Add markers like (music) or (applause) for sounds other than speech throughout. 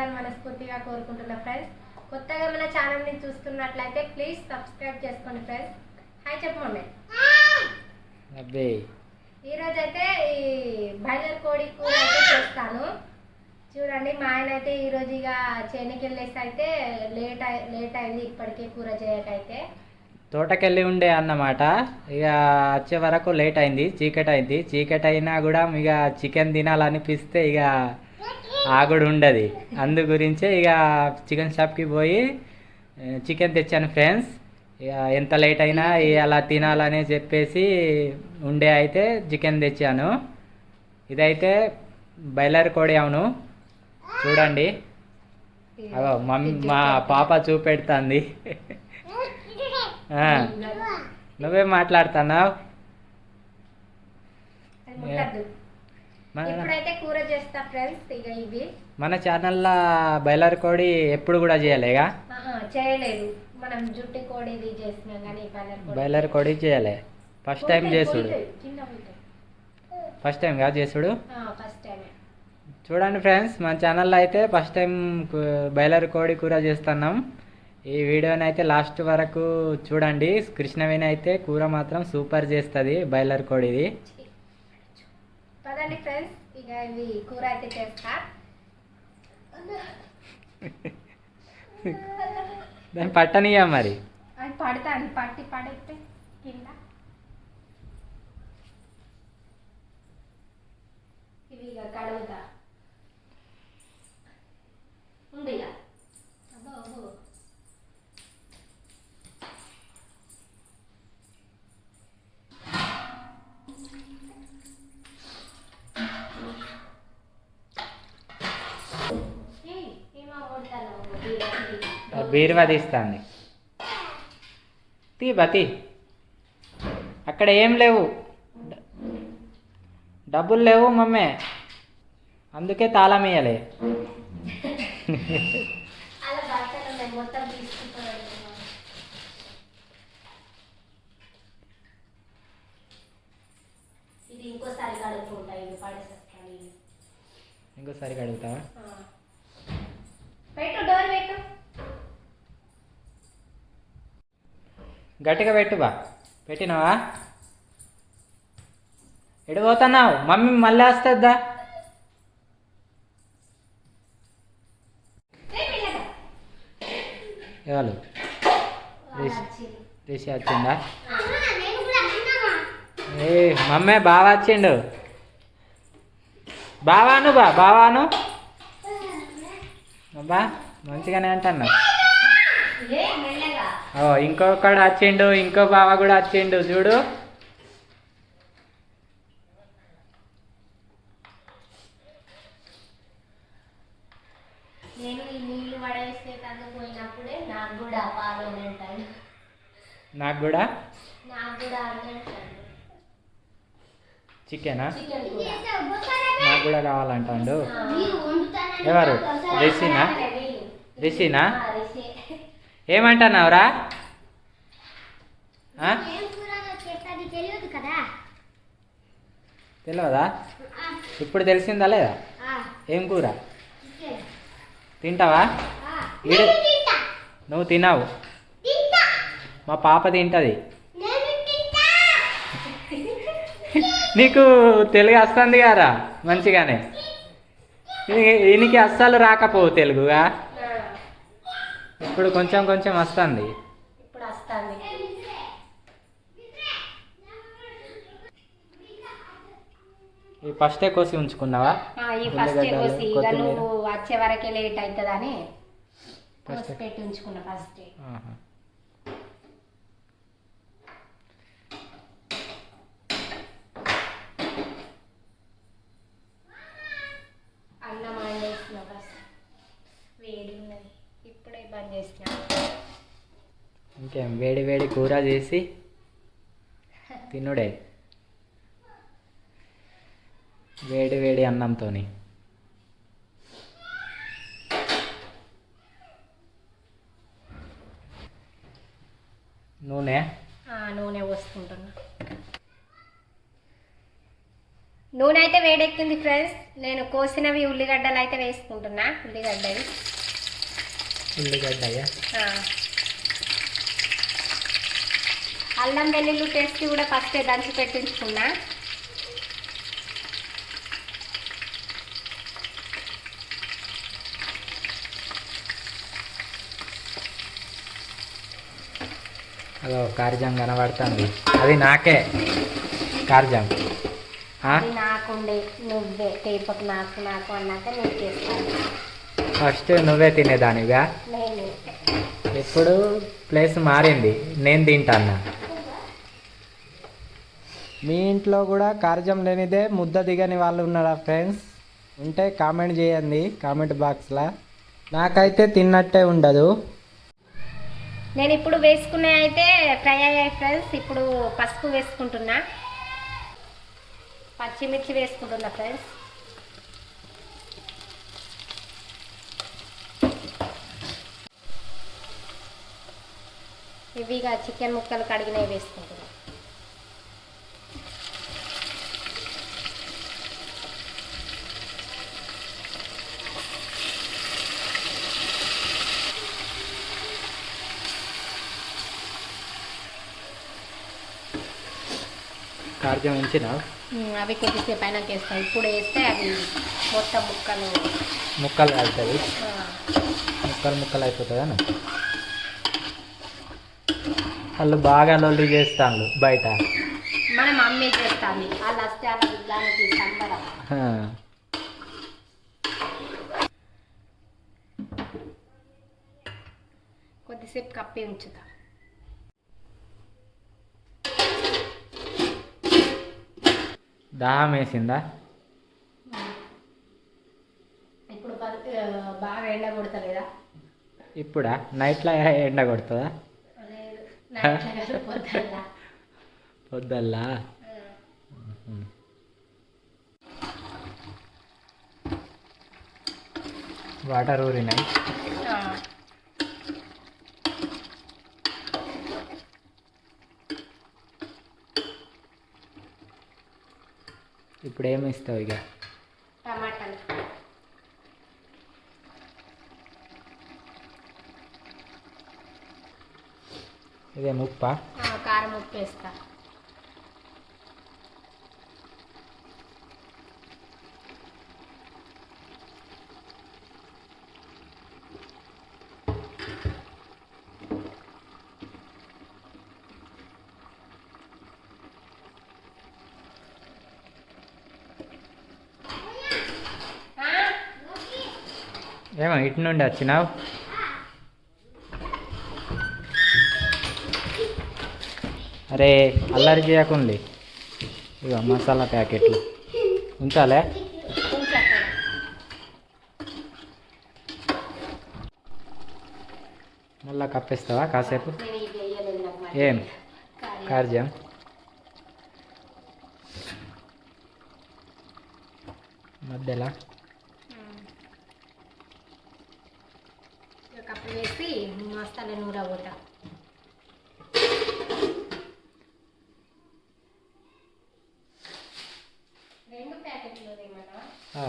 బాగుండాలని మనస్ఫూర్తిగా కోరుకుంటున్నా ఫ్రెండ్స్ కొత్తగా మన ఛానల్ని చూస్తున్నట్లయితే ప్లీజ్ సబ్స్క్రైబ్ చేసుకోండి ఫ్రెండ్స్ హాయ్ చెప్పు మమ్మీ. అబ్బే. ఈరోజు అయితే ఈ బాయిలర్ కోడి కూర అయితే చేస్తాను. చూడండి మా ఆయన అయితే ఈరోజు ఇక చేనికి వెళ్ళేసి అయితే లేట్ లేట్ అయింది ఇప్పటికే కూర చేయకైతే. తోటకెళ్ళి ఉండే అన్నమాట. ఇక వచ్చే వరకు లేట్ అయింది చీకటి అయింది. చీకటి అయినా కూడా ఇక చికెన్ తినాలనిపిస్తే ఇక ఆగుడు ఉండదు. అందు గురించే ఇక చికెన్ షాప్కి పోయి చికెన్ తెచ్చాను ఫ్రెండ్స్. ఇక ఎంత లేట్ అయినా ఇక అలా తినాలని చెప్పేసి ఉండే అయితే చికెన్ తెచ్చాను. ఇదైతే బయలర్ కోడి అవును. చూడండి. అదో మమ్మీ మా పాప చూపెడుతుంది. నువ్వే మాట్లాడుతున్నావు? ఇప్పుడైతే కూర చేస్తా ఫ్రెండ్స్ ఇక మన ఛానల్లో బయలర్ కోడి ఎప్పుడు కూడా చేయలేగా చేయలేదు. మనం జుట్టు కోడి ఇది చేసినాం కానీ బాయిలర్ కోడి. చేయలే. ఫస్ట్ టైం చేసుడు. ఫస్ట్ టైం కాదు చేసుడు? ఫస్ట్ టైమే చూడండి ఫ్రెండ్స్ మన ఛానల్లో అయితే ఫస్ట్ టైం బయలర్ కోడి కూర చేస్తున్నాం. ఈ వీడియోని అయితే లాస్ట్ వరకు చూడండి. కృష్ణవేణి అయితే కూర మాత్రం సూపర్ చేస్తుంది బయలర్ కోడిది. పదండి ఫ్రెండ్స్ ఇక ఇవి కూర అయితే చేస్తా. దాన్ని పట్టనియా మరి? అది పడతాను పట్టి పడితే కింద. ఇవి ఇక కడుగుతా. ఉంది ఇక. అబ్బో అబ్బో. ఆ బీరువా తీస్తాంది తీ బతి. అక్కడ ఏం లేవు. డబ్బులు లేవు మమ్మే. అందుకే తాళం ఇది ఇంకోసారి కడుక్కుంటా ఇవి పడేసేస్తాను ఇవి. ఇంకోసారి అడుగుతావా ఆ. పెట్టు డోర్ పెట్టు గట్టిగా పెట్టు బా. పెట్టినావా? ఎటు పోతున్నావు? మమ్మీ మళ్ళీ వస్తుందా. ఎవరు? రిషి. వచ్చింది. ఏ మమ్మే బాగా వచ్చిండు. బావాను బా బావాను. అబ్బా మంచిగానే అంటున్నా ఏ మెల్లగా ఓ ఇంకొకడు వచ్చిండు ఇంకో బావ కూడా వచ్చిండు చూడు. నేను ఈ నీళ్ళు పడేస్తే తను పోయినప్పుడే నాకు కూడా చికెనా? నాకు కూడా కావాలంటాడు. ఎవరు? నాకు రిషినా వీళ్ళు. రిషినా ఆ, రిషి. ఏమంటున్నావురా? తెలియదా ఇప్పుడు తెలిసిందా లేదా? ఏం కూర? తింటావా? ఈడ నువ్వు తిన్నావు. మా పాప తింటది. నీకు తెలుగు వస్తుంది కదా మంచిగానే. దీనికి అస్సలు రాకపోవు తెలుగుగా. ఇప్పుడు కొంచెం కొంచెం వస్తుంది. ఇప్పుడు వస్తుంది. ఈ ఫస్టే కోసి ఉంచుకున్నావా? ఈ ఫస్ట్ కోసి ఇక. నువ్వు వచ్చే వరకే లేట్ అవుతుందని ఫస్ట్. కోసి పెట్టి ఉంచుకున్నా ఫస్ట్ ఆహా. అన్నం వండేసిన ఫస్ట్ వేడి ఉన్నది ఇప్పుడే బంద్ చేసిన ఇంకేం వేడి వేడి కూర చేసి తినుడే. వేడి వేడి అన్నంతోని. నూనె? నూనె పోసుకుంటున్నా. నూనె అయితే వేడెక్కింది ఫ్రెండ్స్. నేను కోసినవి ఉల్లిగడ్డలు అయితే వేసుకుంటున్నా ఉల్లిగడ్డలు ఉల్లిగడ్డ అల్లం వెల్లుల్లి పేస్ట్ కూడా ఫస్ట్ దంచి పెట్టించుకున్నా. అదో కార్జం కనబడుతుంది. అది నాకే. కార్జం. నాకుండే. నువ్వే. టేపకు నాకు నాకు అన్నాక నేను చేస్తాను. ఫస్ట్ నువ్వే తినేదానిగా ఇప్పుడు ప్లేస్ మారింది. నేను తింటాన్నా. మీ ఇంట్లో కూడా కార్జం లేనిదే ముద్ద దిగని వాళ్ళు ఉన్నారా ఫ్రెండ్స్? ఉంటే కామెంట్ చేయండి కామెంట్ బాక్స్లో. నాకైతే తిన్నట్టే ఉండదు. నేను ఇప్పుడు వేసుకునే అయితే ఫ్రై అయ్యాయి ఫ్రెండ్స్. ఇప్పుడు పసుపు వేసుకుంటున్నా. పచ్చిమిర్చి వేసుకుంటున్నా ఫ్రెండ్స్. ఇవిగా చికెన్ ముక్కలు కడిగినవి వేసుకుంటున్నా. కార్జం ఉంచిన? అవి కొద్దిసేపు అయినాక వేస్తాయి ఇప్పుడు వేస్తే అవి మొత్తం ముక్కలు. ముక్కలు కలుతుంది ముక్కలు ముక్కలు అయిపోతుందని వాళ్ళు బాగా లొల్లి చేస్తాను బయట. మన మమ్మీ చేస్తాను వాళ్ళు వస్తే దానికి సంబరం. కొద్దిసేపు కప్పి ఉంచుతా. దాహం వేసిందా ఇప్పుడు బాగా ఎండ కొడతలేదా? ఇప్పుడా? నైట్లో ఎండ కొడుతుందా. పొద్దుల్లా వాటర్ ఊరినాయి. ఇప్పుడు ఏమి ఇస్తావు ఇక? టమాటాలు. ఇదే ముప్ప కారం ఉప్పు వేస్తా ఏమో ఇటు నుండి వచ్చినావు? అరే అల్లరి చేయకుంది ఇక మసాలా ప్యాకెట్లు. ఉంచాలే? మళ్ళా కప్పేస్తావా కాసేపు? ఏం? కారం. కార్జం. మధ్యలో ఒక కప్పు వేసి మసాలా నూర పోతా. రెండు ప్యాకెట్లు ఏమన్నా ఆ,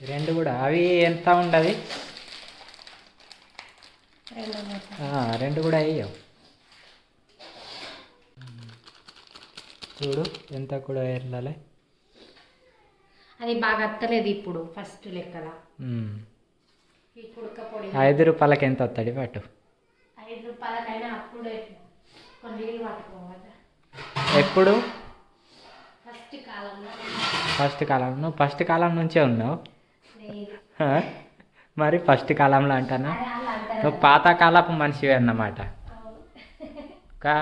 ఈ రెండు కూడా. అవి ఎంత ఉండదు రెండు మూడు ఆ, రెండు కూడా వేయవు చూడు ఎంత కూడా వెళ్ళాలి అది బాగా అత్తలేదు ఇప్పుడు ఫస్ట్ లెక్కల. ఈ కుడక పొడి. ఐదు రూపాయలకి ఎంత వస్తాడు పట్టు. ఐదు రూపాయలకైనా అప్పుడే కొన్ని నీళ్ళు పట్టుకోవాలి ఎప్పుడు? ఫస్ట్ కాలంలో. ఫస్ట్ కాలం. నువ్వు ఫస్ట్ కాలం నుంచే ఉన్నావు? మరి ఫస్ట్ కాలంలో అంటానా? నువ్వు పాతకాలపు మనిషివి అన్నమాట. కా?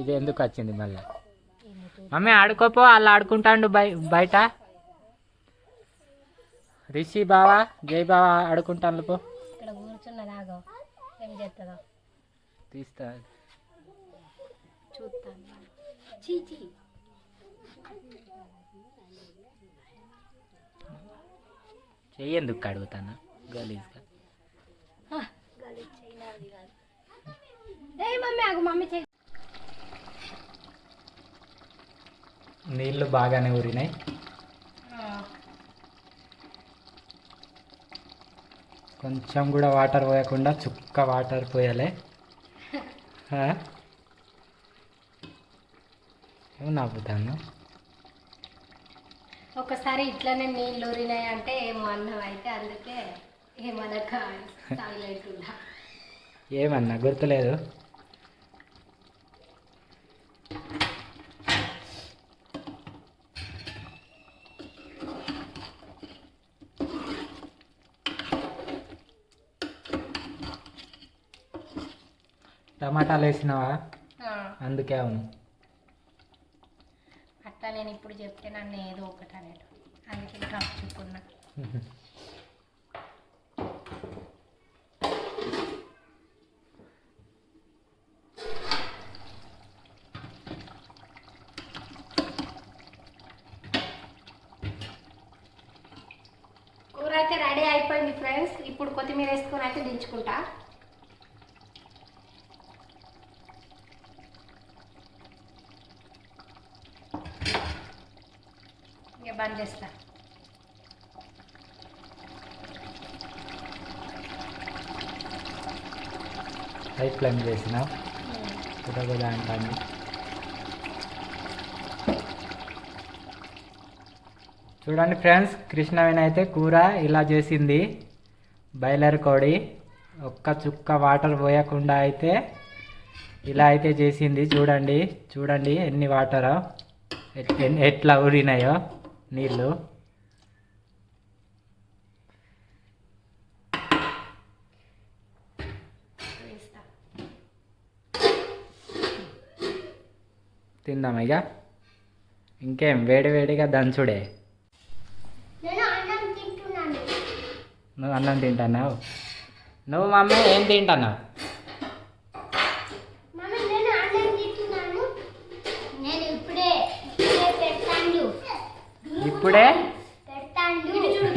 ఇది ఎందుకు వచ్చింది మళ్ళీ? మమ్మీ ఆడుకోపో వాళ్ళు ఆడుకుంటాండు బయ బయట. రిషి బావా జై బావా ఆడుకుంటాను పో. తీస్తా. చెయ్యేందుకు కడుగుతాను గలీజ్గా. మమ్మీ నీళ్ళు బాగానే ఊరినాయి. కొంచెం కూడా వాటర్ పోయకుండా చుక్క వాటర్ పోయాలి. (laughs) నవ్వుతాను? ఒకసారి ఇట్లనే నీళ్ళు ఊరినాయి అంటే ఏమో అయితే అందుకే ఏమనక (laughs) ఏమన్నా గుర్తులేదు? టమాటాలు వేసినావా? అందుకే అవును. అట్లా నేను ఇప్పుడు చెప్తే నన్ను ఏదో ఒకటి అనేటు అందుకే కప్పుకున్నా కూర అయితే రెడీ అయిపోయింది ఫ్రెండ్స్. ఇప్పుడు కొత్తిమీర వేసుకొని అయితే దించుకుంటా. ఇక బంద్ చేస్తా. హై ఫ్లేమ్ చేసిన. అంటాను. చూడండి ఫ్రెండ్స్ కృష్ణవేణి అయితే కూర ఇలా చేసింది. బాయిలర్ కోడి ఒక్క చుక్క వాటర్ పోయకుండా అయితే ఇలా అయితే చేసింది. చూడండి చూడండి ఎన్ని వాటర్ ఎట్లా ఊరినాయో. నీళ్ళు. తిందాం ఇక. ఇంకేం వేడి వేడిగా దంచుడే నువ్వు అన్నం తింటున్నావు? నువ్వు మమ్మీ ఏం తింటున్నావు మమ్మీ నేను అన్నం తింటున్నాను నేను ఇప్పుడే ఇప్పుడే పెడతాను ఇప్పుడే?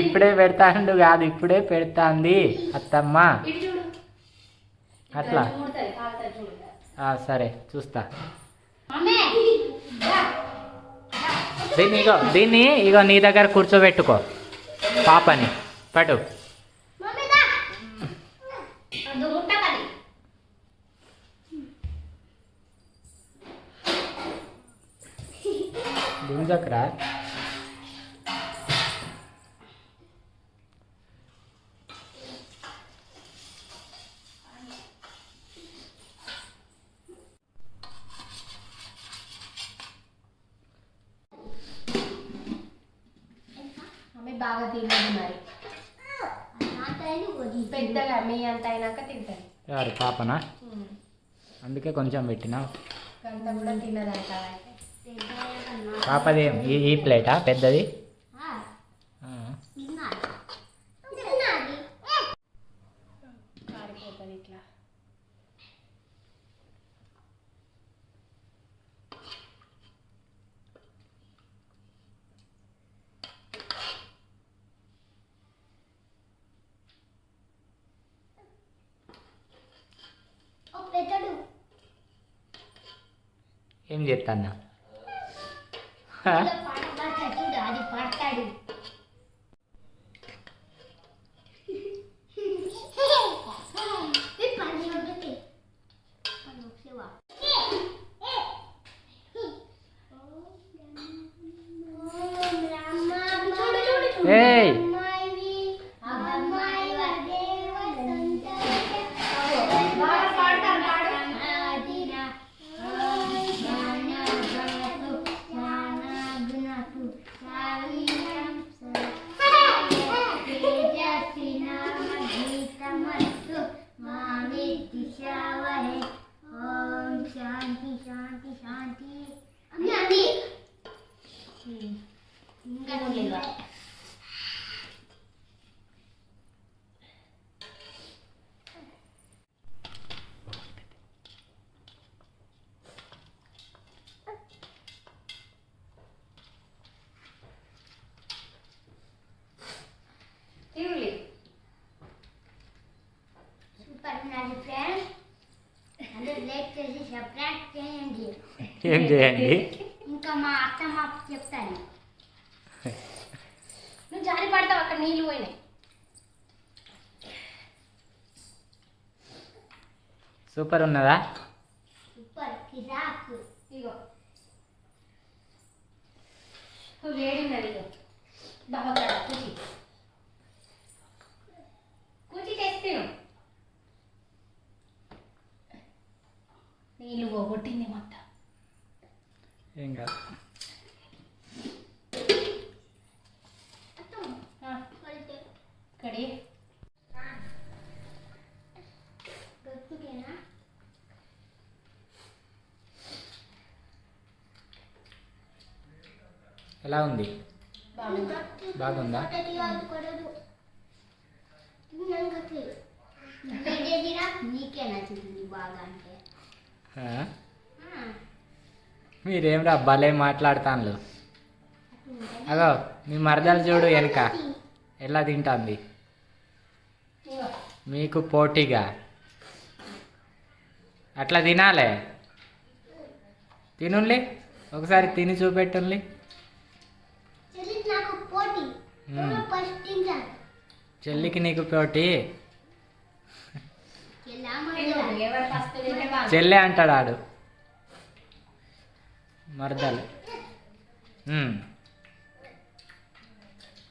ఇప్పుడే పెడతాండు కాదు ఇప్పుడే పెడతాంది అత్తమ్మ. అట్లా? సరే చూస్తా. దీన్ని ఇగో దీన్ని ఇగో నీ దగ్గర కూర్చోబెట్టుకో. పాపని. పటు గుంజకరా మమ్మీ బాగా తినదు మరి. పెద్దగా మీ అంత అయినాక యారు పాపనా? అందుకే కొంచెం పెట్టినావు గంట కూడా తినదంట పాపది ఈ ఈ ప్లేటా? పెద్దది? ఇట్లా. ఏం చేస్తాను शांति। शांति अन्नी अन्नी ఏం చేయండి? ఇంకా మా అత్తమ్మ చెప్తాను. నువ్వు జారి పడతావు అక్కడ నీళ్ళు పోయినాయి. సూపర్ ఉన్నదా? సూపర్ కిరాక్. ఇగో. వేడి ఉన్నది ఇగో. బాగా కూచి కూచి తెస్తాను నీళ్ళు పోగొట్టింది మొత్తం. ఏం కాదు. ఎలా ఉంది? బాగుంది? నీకే నచ్చుతుంది బాగా అంటే? మీరేం రా భలే మాట్లాడతాను. అగో మీ మరదలు చూడు వెనక. ఎలా తింటుంది? మీకు పోటీగా. అట్లా తినాలే. తినుండి ఒకసారి తిని చూపెట్టుండి చెల్లికి నీకు పోటీ? చెల్లె అంటాడు ఆడు. మరదలు ఉమ్.